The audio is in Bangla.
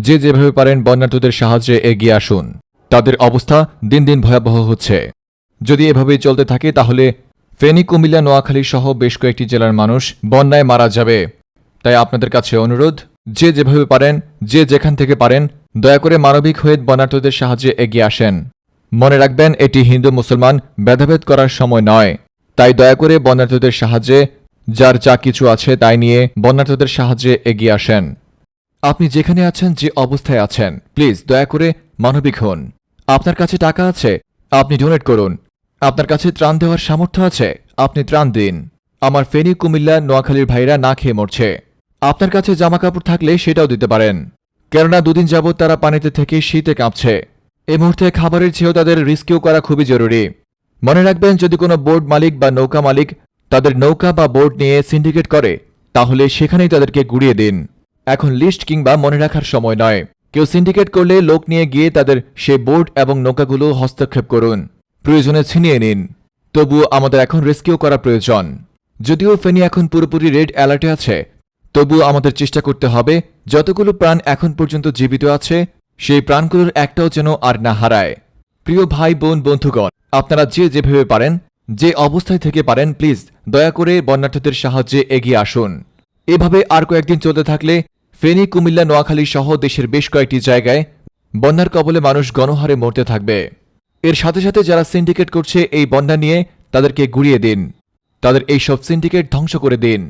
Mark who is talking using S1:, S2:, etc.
S1: যে যেভাবে পারেন বন্যার্থদের সাহায্যে এগিয়ে আসুন। তাদের অবস্থা দিন দিন ভয়াবহ হচ্ছে। যদি এভাবেই চলতে থাকে, তাহলে ফেনী, কুমিল্লা, নোয়াখালী সহ বেশ কয়েকটি জেলার মানুষ বন্যায় মারা যাবে। তাই আপনাদের কাছে অনুরোধ, যে যেভাবে পারেন, যে যেখান থেকে পারেন, দয়া করে মানবিক হয়ে বন্যার্থদের সাহায্যে এগিয়ে আসেন। মনে রাখবেন, এটি হিন্দু মুসলমান ভেদাভেদ করার সময় নয়। তাই দয়া করে বন্যার্থদের সাহায্যে, যার যা কিছু আছে তাই নিয়ে বন্যার্থদের সাহায্যে এগিয়ে আসেন। আপনি যেখানে আছেন যে অবস্থায় আছেন, প্লিজ দয়া করে মানবিক হন। আপনার কাছে টাকা আছে, আপনি ডোনেট করুন। আপনার কাছে ত্রাণ দেওয়ার সামর্থ্য আছে, আপনি ত্রাণ দিন। আমার ফেনী, কুমিল্লা, নোয়াখালীর ভাইরা না খেয়ে মরছে। আপনার কাছে জামা কাপড় থাকলে সেটাও দিতে পারেন। কেননা দুদিন যাবৎ তারা পানিতে থেকে শীতে কাঁপছে। এ মুহূর্তে খাবারের চেয়েও তাদের রিস্কিউ করা খুবই জরুরি। মনে রাখবেন, যদি কোনো বোর্ড মালিক বা নৌকা মালিক তাদের নৌকা বা বোর্ড নিয়ে সিন্ডিকেট করে, তাহলে সেখানেই তাদেরকে গুড়িয়ে দিন। এখন লিস্ট কিংবা মনে রাখার সময় নয়। কেউ সিন্ডিকেট করলে লোক নিয়ে গিয়ে তাদের সে বোর্ড এবং নৌকাগুলো হস্তক্ষেপ করুন। প্রয়োজনে ছিনিয়ে নিন। তবুও আমাদের এখন রেস্কিউ করা প্রয়োজন। যদিও ফেনী এখন পুরোপুরি রেড অ্যালার্টে আছে, তবুও আমাদের চেষ্টা করতে হবে, যতগুলো প্রাণ এখন পর্যন্ত জীবিত আছে, সেই প্রাণগুলোর একটাও যেন আর না হারায়। প্রিয় ভাই, বোন, বন্ধুগণ, আপনারা যে যেভাবে পারেন, যে অবস্থায় থেকে পারেন, প্লিজ দয়া করে বন্যার্থীদের সাহায্যে এগিয়ে আসুন। এভাবে আর কয়েকদিন চলতে থাকলে ফেনী, কুমিল্লা, নোয়াখালী সহ দেশের বেশ কয়েকটি জায়গায় বন্যার কবলে মানুষ গণহারে মরতে থাকবে। এর সাথে সাথে যারা সিন্ডিকেট করছে এই বন্যা নিয়ে তাদেরকে গুড়িয়ে দিন। তাদের এইসব সিন্ডিকেট ধ্বংস করে দিন।